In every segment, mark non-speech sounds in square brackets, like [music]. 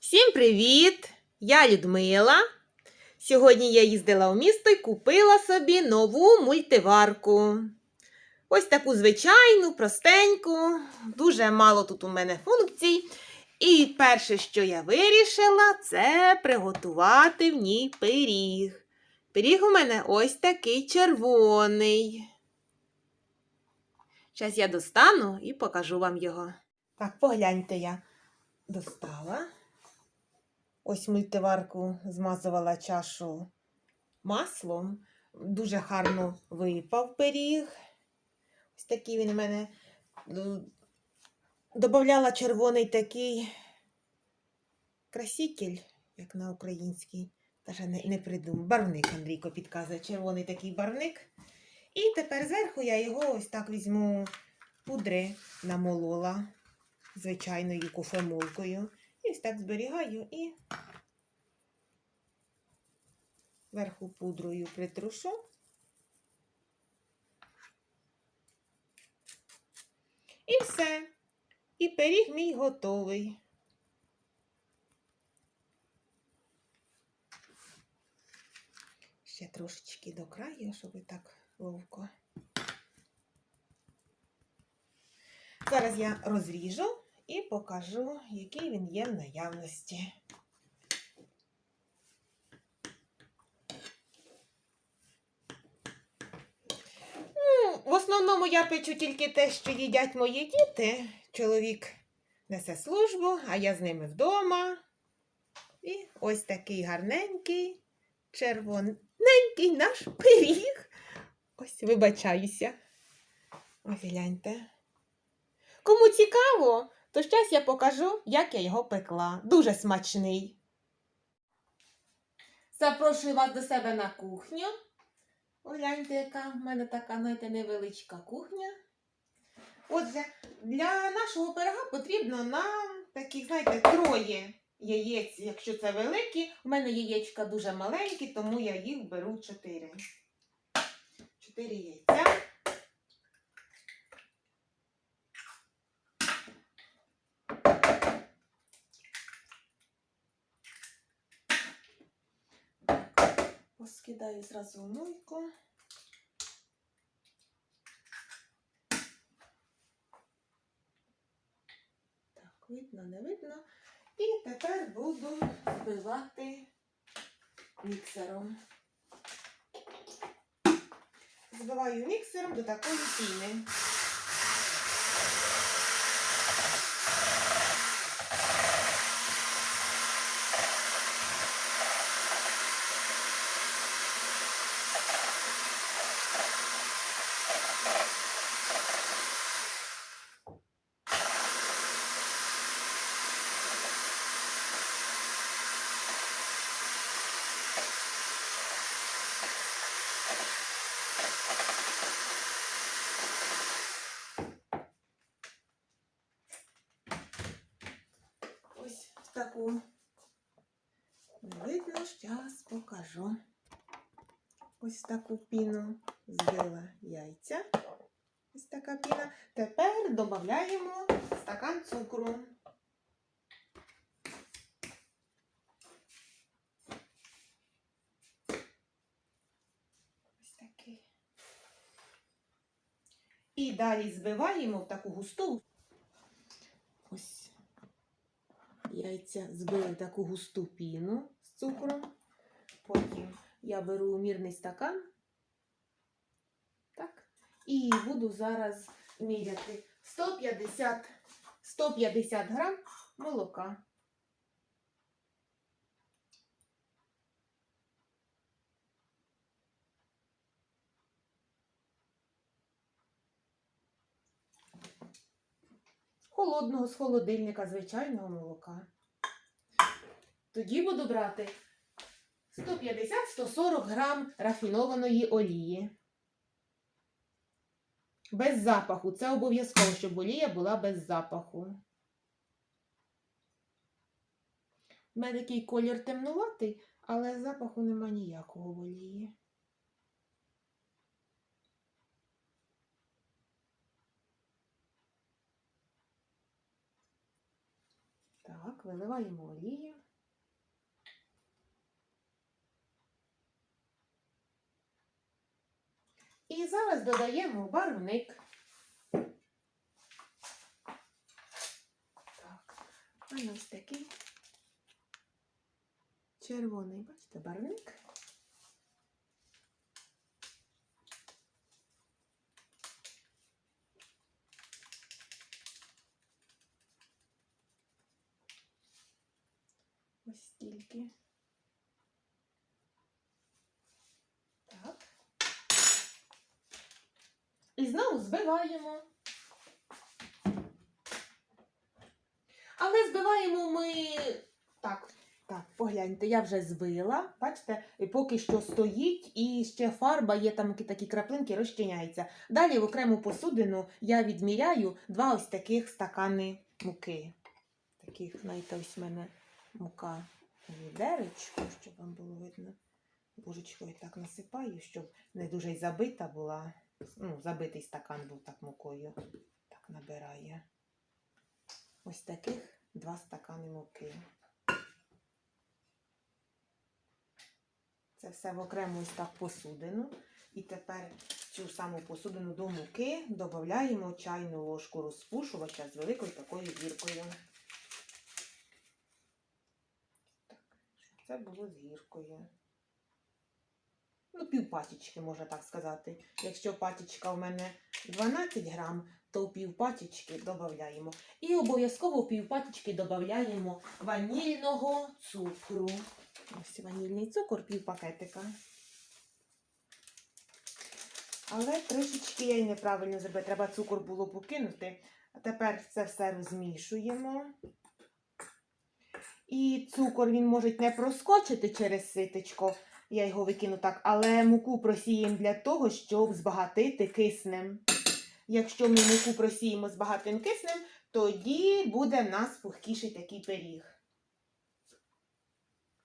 Всім привіт! Я Людмила. Сьогодні я їздила у місто і купила собі нову мультиварку. Ось таку звичайну, простеньку, дуже мало тут у мене функцій. І перше, що я вирішила, це приготувати в ній пиріг. Пиріг у мене ось такий червоний. Зараз я достану і покажу вам його. Так, погляньте, я достала. Ось мультиварку змазувала чашу маслом. Дуже гарно випав пиріг. Ось такий він у мене. Ну, Добавляла червоний такий краситель, як на українській. Даже не, не придумав. Барвник Андрійко підказує. Червоний такий барвник. І тепер зверху я його ось так візьму пудри намолола звичайною кофемолкою. І ось так зберігаю і верху пудрою притрушу. І все. І пиріг мій готовий. Ще трошечки до краю, щоб так ловко. Зараз я розріжу і покажу, який він є в наявності. Ну, В основному я печу тільки те, що їдять мої діти. Чоловік несе службу, а я з ними вдома. І ось такий гарненький, червоненький наш пиріг. Ось вибачаюся. Ось гляньте. Кому цікаво, то зараз я покажу, як я його пекла. Дуже смачний. Запрошую вас до себе на кухню. Гляньте, яка в мене така, знаєте, невеличка кухня. Отже, для нашого пирога потрібно нам таких, знаєте, троє яєць, якщо це великі. У мене яєчка дуже маленькі, тому я їх беру чотири. Чотири яйця. Поскидаю зразу в мойку. Так, видно, не видно. І тепер буду збивати міксером. Збиваю міксером до такої піни. Ось в таку. Видно, зараз покажу. Ось таку піну збила яйця. Ось така піна. Тепер додаємо стакан цукру. Ось такий. І далі збиваємо в таку густу. Ось яйця збили таку густу піну з цукром. Потім я беру мірний стакан. Так. І буду зараз міряти 150, 150 грам молока. Холодного з холодильника звичайного молока. Тоді буду брати 150-140 грам рафінованої олії. Без запаху. Це обов'язково, щоб олія була без запаху. У мене такий колір темнуватий, але запаху нема ніякого в олії. Так, виливаємо олію. І зараз додаємо барвник. Так, а нас такий червоний, бачите, барвник. Ось стільки. Так. І знову збиваємо. Але збиваємо ми так. Так, погляньте, я вже збила, бачите, і поки що стоїть, і ще фарба є там такі краплинки, розчиняється. Далі в окрему посудину я відміряю два ось таких стакани муки. Таких, знаєте, ось в мене мука відеречко, щоб вам було видно. Ложечкою так насипаю, щоб не дуже й забита була. Ну, забитий стакан був так мукою. Так набирає. Ось таких два стакани муки. Це все в окрему ось так посудину. І тепер цю саму посудину до муки додаємо чайну ложку розпушувача з великою такою гіркою. Так, щоб це було з гіркою. Ну, пів пачечки, можна так сказати. Якщо пачечка в мене 12 грам, то пів пачечки додаємо. І обов'язково в пів пачечки додаємо ванільного цукру. Ось ванільний цукор, пів пакетика. Але трішечки я й неправильно зробила. Треба цукор було покинути. А тепер це все розмішуємо. І цукор він може не проскочити через ситечко. Я його викину так, але муку просіємо для того, щоб збагатити киснем. Якщо ми муку просіємо з багатим киснем, тоді буде в нас пухкіший такий пиріг.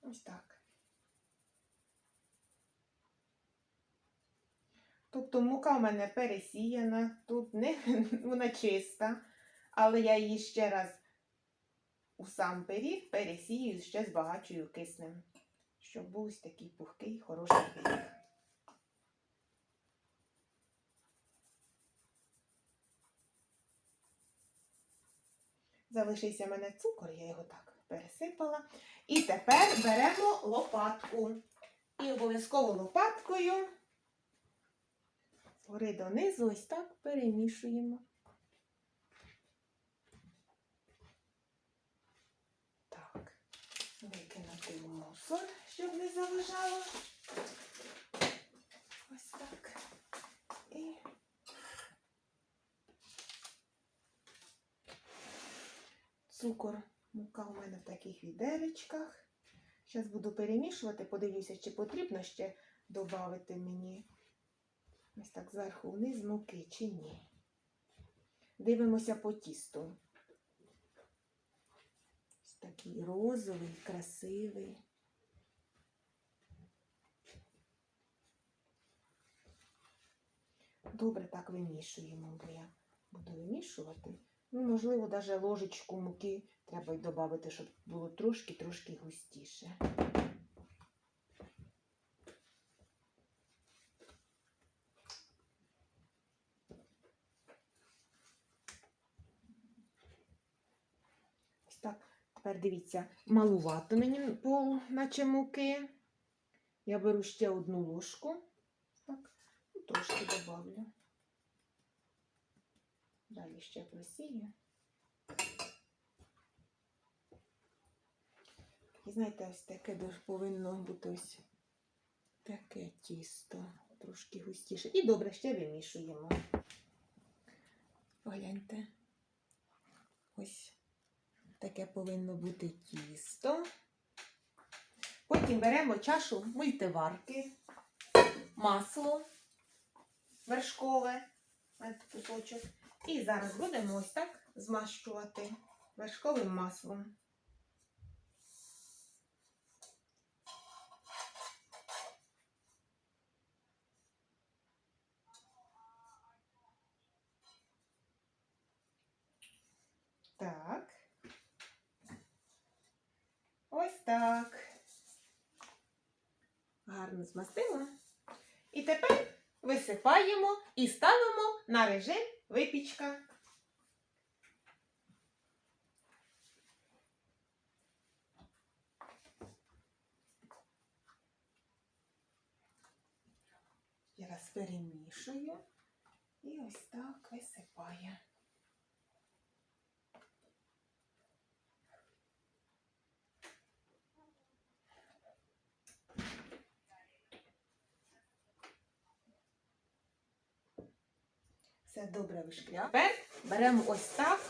Ось так. Тобто мука в мене пересіяна, тут не, [laughs] вона чиста, але я її ще раз у сам пиріг пересію, ще збагачую киснем, щоб був ось такий пухкий, хороший пиріг. Залишився мене цукор, я його так пересипала. І тепер беремо лопатку. І обов'язково лопаткою згори донизу ось так перемішуємо. Так, викинути мусор, щоб не заважало. Ось так. І цукор. Мука у мене в таких відеречках. Зараз буду перемішувати, подивлюся, чи потрібно ще додати мені ось так зверху вниз муки чи ні. Дивимося по тісту. Ось такий розовий, красивий. Добре так вимішуємо, бо я буду вимішувати. Ну, можливо, навіть ложечку муки треба й додати, щоб було трошки-трошки густіше. Ось так. Тепер дивіться, малувато мені по наче муки. Я беру ще одну ложку. Так, трошки добавлю. Далі ще просію. І знаєте, ось таке повинно бути ось таке тісто, трошки густіше. І добре ще вимішуємо. Погляньте. Ось таке повинно бути тісто. Потім беремо чашу мультиварки, масло вершкове, кусочок. І зараз будемо ось так змащувати вершковим маслом. Так. Ось так. Гарно змастила. І тепер висипаємо і ставимо на режим випічка. Я раз перемішую і ось так висипаю. Все добре вишкля. Тепер беремо ось так,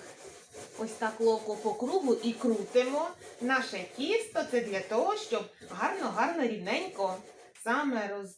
ось так ловко по кругу і крутимо. Наше тісто це для того, щоб гарно-гарно рівненько саме роз,